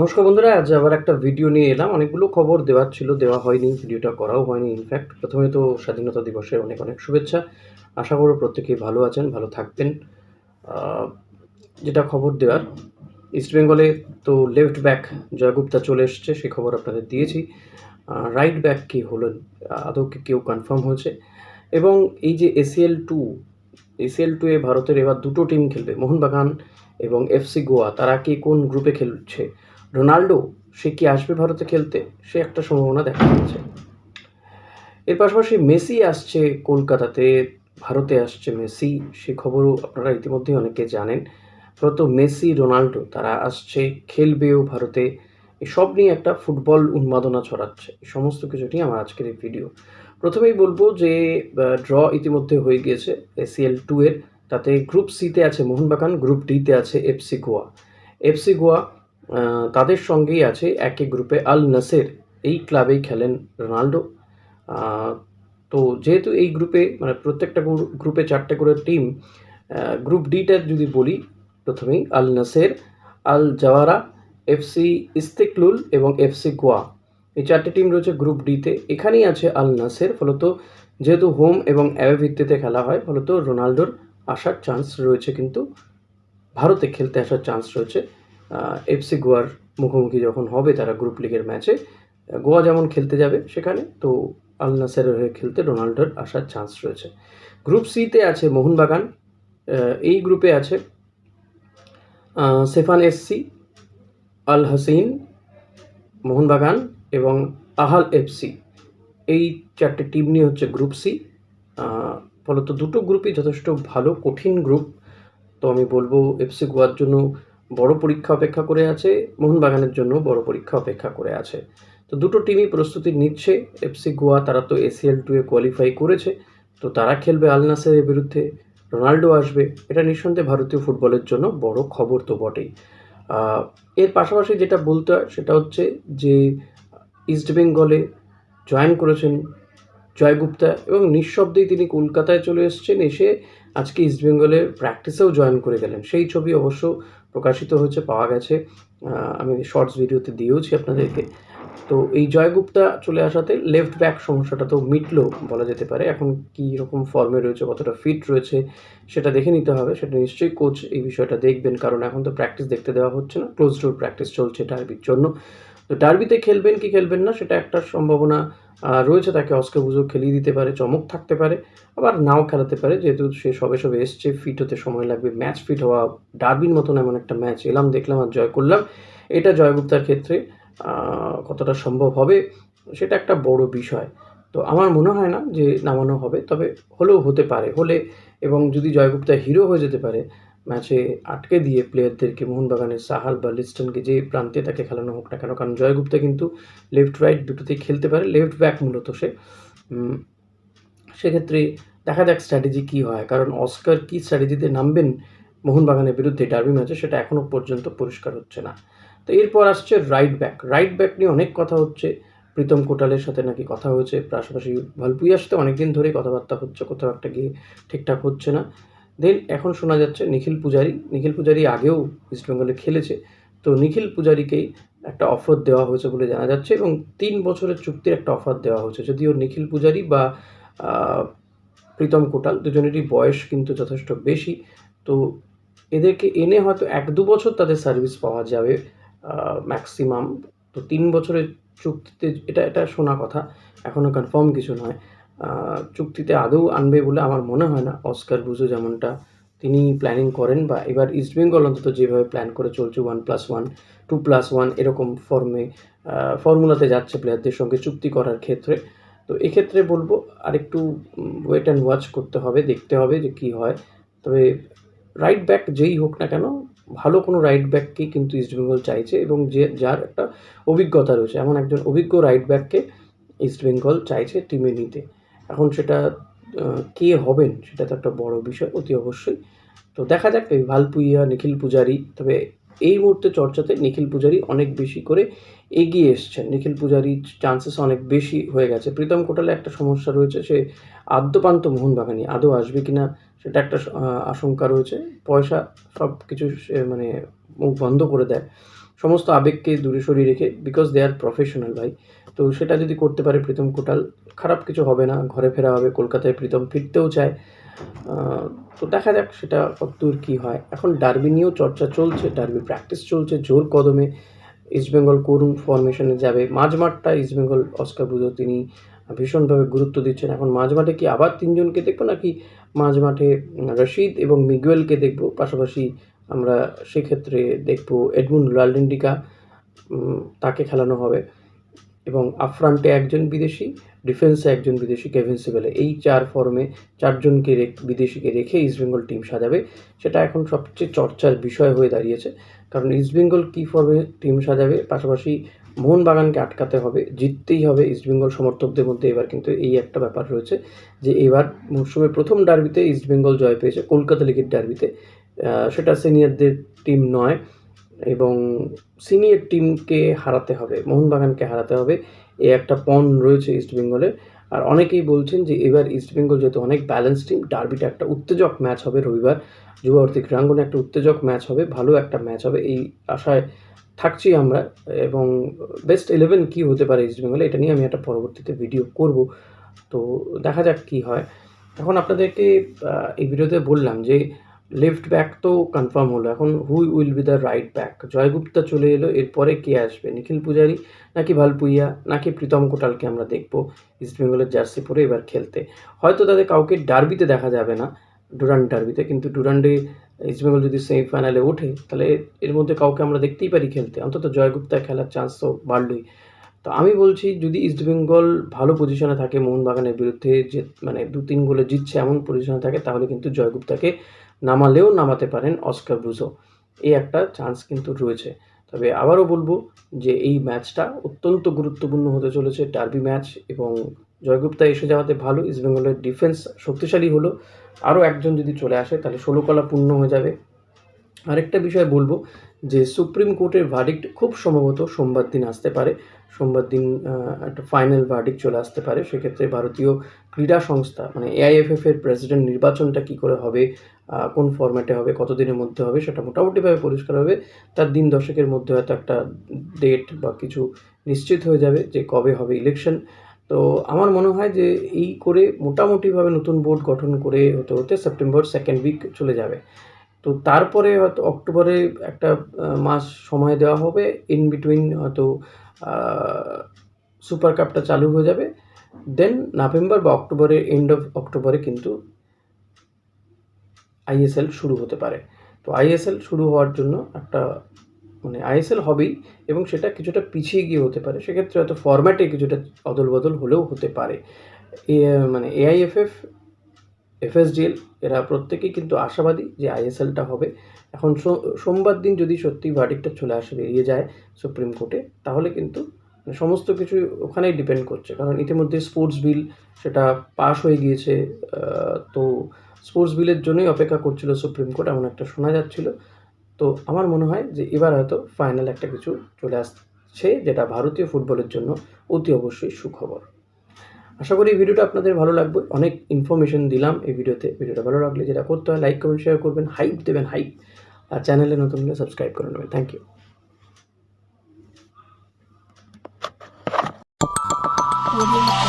নমস্কার বন্ধুরা, আজ আবার একটা ভিডিও নিয়ে এলাম। অনেকগুলো খবর দেওয়ার ছিল, দেওয়া হয়নি ভিডিওটা করাও হয়নি ইনফ্যাক্ট প্রথমে তো স্বাধীনতা দিবসের অনেক অনেক শুভেচ্ছা। আশা করব প্রত্যেকেই ভালো আছেন, ভালো থাকবেন। যেটা খবর দেওয়ার ইস্টবেঙ্গলে তো লেফট ব্যাক জয়গুপ্তা চলে এসছে, সেই খবর আপনাদের দিয়েছি। রাইট ব্যাক কী হলেন, আদৌ কি কেউ কনফার্ম হয়েছে? এবং এই যে এসিএল টু এসিএল টু এ ভারতের এবার দুটো টিম খেলবে, মোহনবাগান এবং এফসি গোয়া তারা কি কোন গ্রুপে খেলছে? রোনাল্ডো, সে কি আসবে ভারতে খেলতে? সে একটা সম্ভাবনা দেখা যাচ্ছে এর পাশাপাশি মেসি আসছে কলকাতাতে, ভারতে আসছে মেসি, সে খবরও আপনারা ইতিমধ্যেই অনেকে জানেন। প্রত মেসি, রোনাল্ডো, তারা আসছে, খেলবেও ভারতে। এসব নিয়ে একটা ফুটবল উন্মাদনা ছড়াচ্ছে সমস্ত কিছু নিয়ে আমার আজকের এই ভিডিও। প্রথমেই বলব যে ড্র ইতিমধ্যে হয়ে গিয়েছে এসিএল টু এর। তাতে গ্রুপ সিতে আছে মোহনবাগান, গ্রুপ ডিতে আছে এফসি গোয়া। এফসি গোয়া তাদের সঙ্গেই আছে একই গ্রুপে আল নাসের। এই ক্লাবেই খেলেন রোনাল্ডো তো যেহেতু এই গ্রুপে মানে প্রত্যেকটা গ্রুপে চারটে করে টিম গ্রুপ ডিটা যদি বলি, প্রথমেই আল নাসের, আল জাওয়ারা এফসি ইস্তেকলুল এবং এফসি গোয়া। এই চারটে টিম রয়েছে গ্রুপ ডিতে। এখানেই আছে আল নাসের, ফলত যেহেতু হোম এবং অ্যাওয়ে ভিত্তিতে খেলা হয়, ফলত রোনাল্ডোর আসার চান্স রয়েছে কিন্তু, ভারতে খেলতে আসার চান্স রয়েছে। এফসি গোয়ার মুখোমুখি যখন হবে তারা গ্রুপ লিগের ম্যাচে গোয়া যেমন খেলতে যাবে সেখানে, তো আল নাসেরের হয়ে খেলতে রোনাল্ডোর আসার চান্স রয়েছে। গ্রুপ সিতে আছে মোহনবাগান এই গ্রুপে আছে Sepahan SC Al Hussein, Mohun Bagan এবং আহাল এফসি এই চারটে টিম নিয়ে হচ্ছে গ্রুপ সি ফলত দুটো গ্রুপই যথেষ্ট ভালো, কঠিন গ্রুপ তো আমি বলব এফসি গোয়ার জন্য বড় পরীক্ষা অপেক্ষা করে আছে, মোহনবাগানের জন্য বড় পরীক্ষা অপেক্ষা করে আছে। তো দুটো টিমই প্রস্তুতি নিচ্ছে। এফসি গোয়া তারা তো এসিএল টু এ কোয়ালিফাই করেছে। তো তারা খেলবে আল নাসেরের বিরুদ্ধে। রোনাল্ডো আসবে। এটা নিঃসন্দেহে ভারতীয় ফুটবলের জন্য বড় খবর তো বটেই। এর পাশাপাশি যেটা বলতে হয় সেটা হচ্ছে যে ইস্টবেঙ্গলে জয়েন করেছেন জয়গুপ্তা এবং নিঃশব্দেই তিনি কলকাতায় চলে এসেছেন। এসে আজকে ইস্টবেঙ্গলের প্র্যাকটিসেও জয়েন করে গেলেন। সেই ছবি অবশ্য প্রকাশিত হয়েছে, পাওয়া গেছে। আমি শর্টস ভিডিওতে দিয়েওছি আপনাদেরকে। তো এই জয়গুপ্তা চলে আসাতে লেফট ব্যাক সমস্যাটা তো মিটলো বলা যেতে পারে। এখন কী রকম ফর্মে রয়েছে, কতটা ফিট রয়েছে, সেটা দেখে নিতে হবে। সেটা নিশ্চয়ই কোচ এই বিষয়টা দেখবেন। কারণ এখন তো প্র্যাকটিস দেখতে দেওয়া হচ্ছে না। ক্লোজ ডোর প্র্যাকটিস চলছে ডার্বির জন্য। তো ডার্বিতে খেলবেন কি খেলবেন না সেটা একটা সম্ভাবনা রয়েছে। তাকে অস্কার বুঝো খেলিয়ে দিতে পারে, চমক থাকতে পারে, আবার নাও খেলাতে পারে। যেহেতু সে সবে সবে এসছে ফিট হতে সময় লাগবে ম্যাচ ফিট হওয়া ডার্বির মতন এমন একটা ম্যাচ এলাম, দেখলাম আর জয় করলাম। এটা জয়গুপ্তার ক্ষেত্রে কতটা সম্ভব হবে সেটা একটা বড় বিষয়। তো আমার মনে হয় না যে নামানো হবে, তবে হলেও হতে পারে। হলে এবং যদি জয়গুপ্তা হিরো হয়ে যেতে পারে ম্যাচে আটকে দিয়ে প্লেয়ারদেরকে মোহনবাগানের সাহাল বা লিস্টনকে যে প্রান্তে তাকে খেলানো হোক না কেন, কারণ জয়গুপ্তা কিন্তু লেফট রাইট দুটোতেই খেলতে পারে লেফট ব্যাক মূলত সে। সেক্ষেত্রে দেখা যাক স্ট্র্যাটেজি কী হয়, কারণ অস্কার কী স্ট্র্যাটেজিতে নামবেন মোহনবাগানের বিরুদ্ধে ডার্বি ম্যাচে সেটা এখনও পর্যন্ত পরিষ্কার হচ্ছে না। তো এরপর আসছে রাইট ব্যাক রাইট ব্যাক নিয়ে অনেক কথা হচ্ছে, প্রীতম কোটালের সাথে নাকি কথা হয়েছে, পাশাপাশি ভালপুইয়ার সাথে অনেকদিন ধরেই কথাবার্তা হচ্ছে, কোথাও একটা গিয়ে ঠিকঠাক হচ্ছে না। দেন এখন শোনা যাচ্ছে নিখিল পূজারি। নিখিল পূজারি আগেও ইস্টবেঙ্গলে খেলেছে। তো নিখিল পূজারিকেই একটা অফার দেওয়া হয়েছে বলে জানা যাচ্ছে এবং তিন বছরের চুক্তির একটা অফার দেওয়া হয়েছে। যদিও নিখিল পূজারি বা প্রীতম কোটাল দুজনেরই বয়স কিন্তু যথেষ্ট বেশি। তো এদেরকে এনে হয়তো এক দু বছর তাদের সার্ভিস পাওয়া যাবে ম্যাক্সিমাম তো তিন বছরের চুক্তিতে এটা এটা শোনা কথা। এখনও কনফার্ম কিছু নয়। চুক্তিতে আদৌ আনবে বলে আমার মনে হয় না। অস্কার বুঝো যেমনটা তিনি প্ল্যানিং করেন বা এবার ইস্টবেঙ্গল অন্তত যেভাবে প্ল্যান করে চলছে one plus one two plus one এরকম ফর্মে ফর্মুলাতে যাচ্ছে প্লেয়ারদের সঙ্গে চুক্তি করার ক্ষেত্রে। তো এক্ষেত্রে বলব আরেকটু ওয়েট অ্যান্ড ওয়াচ করতে হবে, দেখতে হবে যে কী হয়। তবে রাইট ব্যাক যেই হোক না কেন, ভালো কোনো রাইট ব্যাককেই কিন্তু ইস্টবেঙ্গল চাইছে এবং যে, যার একটা অভিজ্ঞতা রয়েছে। এমন একজন অভিজ্ঞ রাইট ব্যাককে ইস্টবেঙ্গল চাইছে টিমে নিতে। এখন সেটা কে হবেন সেটা তো একটা বড় বিষয়, অতি অবশ্যই। তো দেখা যাক, এই ভালপুইয়া, নিখিল পূজারি, তবে এই মুহূর্তে চর্চাতে নিখিল পূজারি অনেক বেশি করে এগিয়ে এসছেন। নিখিল পূজারির চান্সেস অনেক বেশি হয়ে গেছে। প্রীতম কোটালে একটা সমস্যা রয়েছে, সে আদ্যপান্ত মোহনবাগানি, আদৌ আসবে কিনা সেটা একটা আশঙ্কা রয়েছে। পয়সা সব কিছু মানে মুখ বন্ধ করে দেয়। সমস্ত আবেগকে দূরে সরিয়ে রেখে বিকজ দে আর প্রফেশনাল ভাই তো সেটা যদি করতে পারে প্রীতম কোটাল, খারাপ কিছু হবে না, ঘরে ফেরা হবে, কলকাতায় প্রীতম ফিরতেও চায়। তো দেখা যাক সেটা কতদূর কী হয়। এখন ডার্বি নিয়েও চর্চা চলছে, ডার্বি প্র্যাকটিস চলছে, জোর কদমে ইস্টবেঙ্গল করুন ফরমেশনে যাবে। মাঝমাঠটা ইস্টবেঙ্গল অস্কার বুঝো তিনি ভীষণভাবে গুরুত্ব দিচ্ছেন। এখন মাঝমাঠে কি আবার তিনজনকে দেখব, নাকি মাঝমাঠে রশিদ এবং মিগুয়েলকে দেখব? পাশাপাশি আমরা সেক্ষেত্রে দেখব এডমুন্ড লালডেন্ডিকা তাকে খেলানো হবে। এবং আফ্রান্টে একজন বিদেশি, ডিফেন্সে একজন বিদেশি কেভিন সিবেলে। এই চার ফর্মে চারজনকে বিদেশিকে রেখে ইস্টবেঙ্গল টিম সাজাবে। সেটা এখন সবচেয়ে চর্চার বিষয় হয়ে দাঁড়িয়েছে। কারণ ইস্টবেঙ্গল কী ফর্মে টিম সাজাবে, পাশাপাশি মোহনবাগানকে আটকাতে হবে, জিততেই হবে ইস্টবেঙ্গল সমর্থকদের মধ্যে। এবার কিন্তু এই একটা ব্যাপার রয়েছে যে, এবার মরশুমের প্রথম ডার্বিতে ইস্টবেঙ্গল জয় পেয়েছে, কলকাতা লিগের ডার্বিতে। সেটা সিনিয়রদের টিম নয় এবং সিনিয়র টিমকে হারাতে হবে, মোহনবাগানকে হারাতে হবে। এ একটা পণ রয়েছে ইস্টবেঙ্গলের আর অনেকেই বলছেন যে এবার ইস্টবেঙ্গল যেহেতু অনেক ব্যালেন্স টিম ডার্বিটা একটা উত্তেজক ম্যাচ হবে রবিবার। যুবাবর্তী ক্রীড়াঙ্গনে একটা উত্তেজক ম্যাচ হবে, ভালো একটা ম্যাচ হবে, এই আশায় থাকছি আমরা। এবং বেস্ট ইলেভেন কী হতে পারে ইস্টবেঙ্গলে এটা নিয়ে আমি একটা পরবর্তীতে ভিডিও করব। তো দেখা যাক কী হয়। এখন আপনাদেরকে এই ভিডিওতে বললাম যে লেফট ব্যাক তো কনফার্ম হলো। এখন who will be the right back Jay Gupta চলে এলো, এরপরে কে আসবে? নিখিল পূজারি, নাকি ভালপুইয়া, নাকি প্রীতম কোটালকে আমরা দেখব ইস্টবেঙ্গলের জার্সি পরে এবার খেলতে। হয়তো তাদের কাউকে ডার্বিতে দেখা যাবে না ডুরান্ড ডার্বিতে কিন্তু ডুরান্ডে ইস্টবেঙ্গল যদি সেমিফাইনালে ওঠে, তাহলে এর মধ্যে কাউকে আমরা দেখতেই পারি খেলতে। অন্তত জয়গুপ্তা খেলার চান্স তো বাড়লই। তো আমি বলছি, যদি ইস্টবেঙ্গল ভালো পজিশনে থাকে, মোহনবাগানের বিরুদ্ধে যে মানে দু তিন গোলে জিতছে এমন পজিশনে থাকে, তাহলে কিন্তু জয়গুপ্তাকে নামালেও নামাতে পারেন অস্কার ব্রুজো। এই একটা চান্স কিন্তু রয়েছে। তবে আবারও বলব যে এই ম্যাচটা অত্যন্ত গুরুত্বপূর্ণ হতে চলেছে ডার্বি ম্যাচ এবং জয়গুপ্তা এসে যাওয়াতে ভালো। ইস্টবেঙ্গলের ডিফেন্স শক্তিশালী হলো। আরও একজন যদি চলে আসে তাহলে ষোলো কলা পূর্ণ হয়ে যাবে। আরেকটা বিষয় বলব যে সুপ্রিম কোর্টের ভার্ডিক্ট খুব সম্ভবত সোমবার দিন আসতে পারে। সোমবার দিন একটা ফাইনাল ভার্ডিক্ট চলে আসতে পারে। সেক্ষেত্রে ভারতীয় ক্রীড়া সংস্থা মানে এআইএফএফ এর প্রেসিডেন্ট নির্বাচনটা কী করে হবে কোন ফরম্যাটে হবে, কতদিনের মধ্যে হবে, সেটা মোটামুটিভাবে পরিষ্কার হবে। তার দিন দশকের মধ্যে হয়তো একটা ডেট বা কিছু নিশ্চিত হয়ে যাবে যে কবে হবে ইলেকশন তো আমার মনে হয় যে এই করে মোটামুটিভাবে নতুন বোর্ড গঠন করে হতে হতে সেপ্টেম্বর সেকেন্ড উইক চলে যাবে। তো তারপরে হয়তো অক্টোবরে একটা মাস সময় দেওয়া হবে। ইন বিটুইন হয়তো সুপার কাপটা চালু হয়ে যাবে। দেন নভেম্বর বা অক্টোবরের এন্ড অফ অক্টোবরে কিন্তু আইএসএল শুরু হতে পারে। তো আইএসএল শুরু হওয়ার জন্য একটা মানে আইএসএল হবেই এবং সেটা কিছুটা পিছিয়ে গিয়ে হতে পারে। সেক্ষেত্রে হয়তো ফরম্যাটে কিছুটা অদল বদল হলেও হতে পারে। মানে এআইএফএফ এফএসডিএল এরা প্রত্যেকেই কিন্তু আশাবাদী যে আইএসএলটা হবে। এখন সোমবার দিন যদি সত্যি ভার্ডিকটা চলে আসে, বেরিয়ে যায় সুপ্রিম কোর্টে তাহলে কিন্তু সমস্ত কিছু ওখানেই ডিপেন্ড করছে। কারণ ইতিমধ্যে স্পোর্টস বিল সেটা পাশ হয়ে গিয়েছে তো স্পোর্টস বিলের জন্যই অপেক্ষা করছিল সুপ্রিম কোর্ট এমন একটা শোনা যাচ্ছিল। তো আমার মনে হয় যে এবার হয়তো ফাইনাল একটা কিছু চলে আসছে, যেটা ভারতীয় ফুটবলের জন্য অতি অবশ্যই সুখবর। আশা করি এই ভিডিওটা আপনাদের ভালো লাগবে। অনেক ইনফরমেশন দিলাম এই ভিডিওতে। ভিডিওটা ভালো লাগলে যেটা করতে হয় লাইক কমেন্ট শেয়ার করবেন। হাইপ দেবেন হাইপ আর চ্যানেলে নতুন হলে সাবস্ক্রাইব করে নেবেন। Thank you Audio